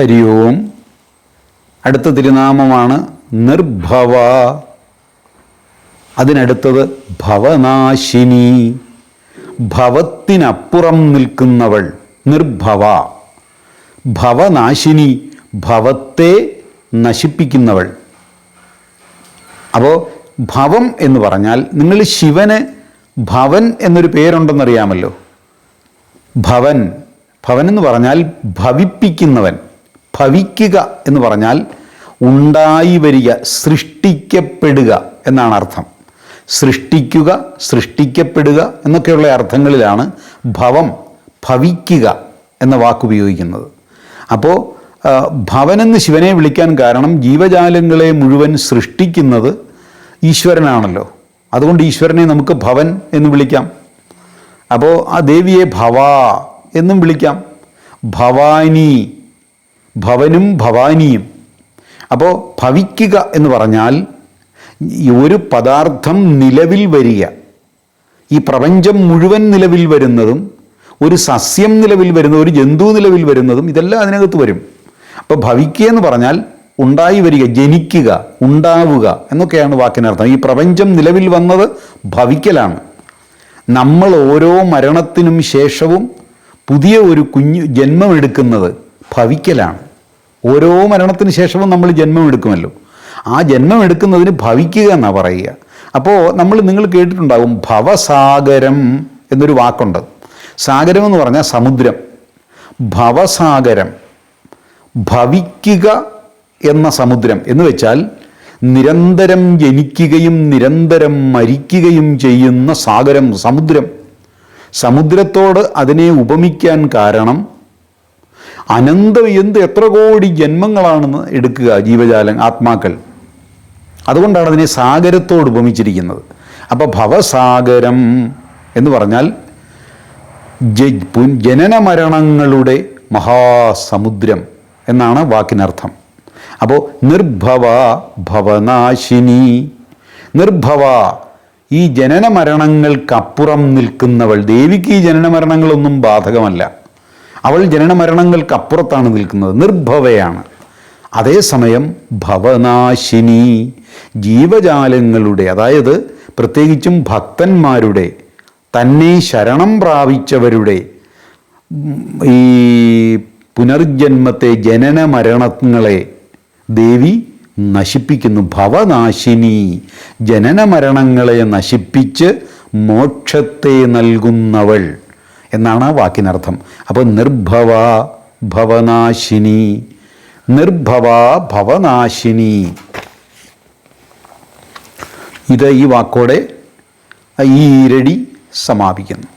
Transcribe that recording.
ഹരി ഓം അടുത്ത തിരുനാമമാണ് നിർഭവ. അതിനടുത്തത് ഭവനാശിനി. ഭവത്തിനപ്പുറം നിൽക്കുന്നവൾ നിർഭവ. ഭവനാശിനി ഭവത്തെ നശിപ്പിക്കുന്നവൾ. അപ്പോൾ ഭവം എന്ന് പറഞ്ഞാൽ നിങ്ങൾ ശിവന് ഭവൻ എന്നൊരു പേരുണ്ടെന്നറിയാമല്ലോ. ഭവൻ. ഭവൻ എന്ന് പറഞ്ഞാൽ ഭവിപ്പിക്കുന്നവൻ. ഭവിക്കുക എന്ന് പറഞ്ഞാൽ ഉണ്ടായി വരിക സൃഷ്ടിക്കപ്പെടുക എന്നാണ് അർത്ഥം. സൃഷ്ടിക്കുക സൃഷ്ടിക്കപ്പെടുക എന്നൊക്കെയുള്ള അർത്ഥങ്ങളിലാണ് ഭവം ഭവിക്കുക എന്ന വാക്ക് ഉപയോഗിക്കുന്നത്. അപ്പോൾ ഭവനെന്ന് ശിവനെ വിളിക്കാൻ കാരണം ജീവജാലങ്ങളെ മുഴുവൻ സൃഷ്ടിക്കുന്നത് ഈശ്വരനാണല്ലോ. അതുകൊണ്ട് ഈശ്വരനെ നമുക്ക് ഭവൻ എന്ന് വിളിക്കാം. അപ്പോൾ ആ ദേവിയെ ഭവ എന്നും വിളിക്കാം. ഭവാനി ഭവനും ഭവാനിയും. അപ്പോൾ ഭവിക്കുക എന്ന് പറഞ്ഞാൽ ഒരു പദാർത്ഥം നിലവിൽ വരിക. ഈ പ്രപഞ്ചം മുഴുവൻ നിലവിൽ വരുന്നതും ഒരു സസ്യം നിലവിൽ വരുന്ന ഒരു ജന്തു നിലവിൽ വരുന്നതും ഇതെല്ലാം അതിനകത്ത് വരും. അപ്പോൾ ഭവിക്കുക എന്ന് പറഞ്ഞാൽ ഉണ്ടായി വരിക ജനിക്കുക ഉണ്ടാവുക എന്നൊക്കെയാണ് വാക്കിനർത്ഥം. ഈ പ്രപഞ്ചം നിലവിൽ വന്നത് ഭവിക്കലാണ്. നമ്മൾ ഓരോ മരണത്തിനും ശേഷവും പുതിയ ഒരു കുഞ്ഞു ജന്മമെടുക്കുന്നത് ഭവിക്കലാണ്. ഓരോ മരണത്തിന് ശേഷവും നമ്മൾ ജന്മം എടുക്കുമല്ലോ. ആ ജന്മം ജന്മമെടുക്കുന്നതിന് ഭവിക്കുക എന്നാണ് പറയുക. അപ്പോൾ നമ്മൾ നിങ്ങൾ കേട്ടിട്ടുണ്ടാകും ഭവസാഗരം എന്നൊരു വാക്കുണ്ട്. സാഗരം എന്ന് പറഞ്ഞാൽ സമുദ്രം. ഭവസാഗരം ഭവിക്കുക എന്ന സമുദ്രം എന്ന് വെച്ചാൽ നിരന്തരം ജനിക്കുകയും നിരന്തരം മരിക്കുകയും ചെയ്യുന്ന സാഗരം സമുദ്രം. സമുദ്രത്തോട് അതിനെ ഉപമിക്കാൻ കാരണം അനന്തം എന്ത് എത്ര കോടി ജന്മങ്ങളാണെന്ന് എടുക്കുക ജീവജാലം ആത്മാക്കൾ. അതുകൊണ്ടാണ് അതിനെ സാഗരത്തോട് ഉപമിച്ചിരിക്കുന്നത്. അപ്പോൾ ഭവസാഗരം എന്ന് പറഞ്ഞാൽ ജനന മരണങ്ങളുടെ മഹാസമുദ്രം എന്നാണ് വാക്കിനർത്ഥം. അപ്പോൾ നിർഭവ ഭവനാശിനി. നിർഭവ ഈ ജനന മരണങ്ങൾക്കപ്പുറം നിൽക്കുന്നവൾ. ദേവിക്ക് ഈ ജനന മരണങ്ങളൊന്നും ബാധകമല്ല. അവൾ ജനന മരണങ്ങൾക്കപ്പുറത്താണ് നിൽക്കുന്നത്. നിർഭവയാണ്. അതേസമയം ഭവനാശിനി ജീവജാലങ്ങളുടെ അതായത് പ്രത്യേകിച്ചും ഭക്തന്മാരുടെ തന്നെ ശരണം പ്രാപിച്ചവരുടെ ഈ പുനർജന്മത്തെ ജനന മരണങ്ങളെ ദേവി നശിപ്പിക്കുന്നു. ഭവനാശിനി ജനന മരണങ്ങളെ നശിപ്പിച്ച് മോക്ഷത്തെ നൽകുന്നവൾ. എന്നാണ് ആ വാക്കിനർത്ഥം. അപ്പോൾ നിർഭവ ഭവനാശിനി നിർഭവ ഭവനാശിനി. ഇത് ഈ വാക്കോടെ ഈരടി സമാപിക്കുന്നു.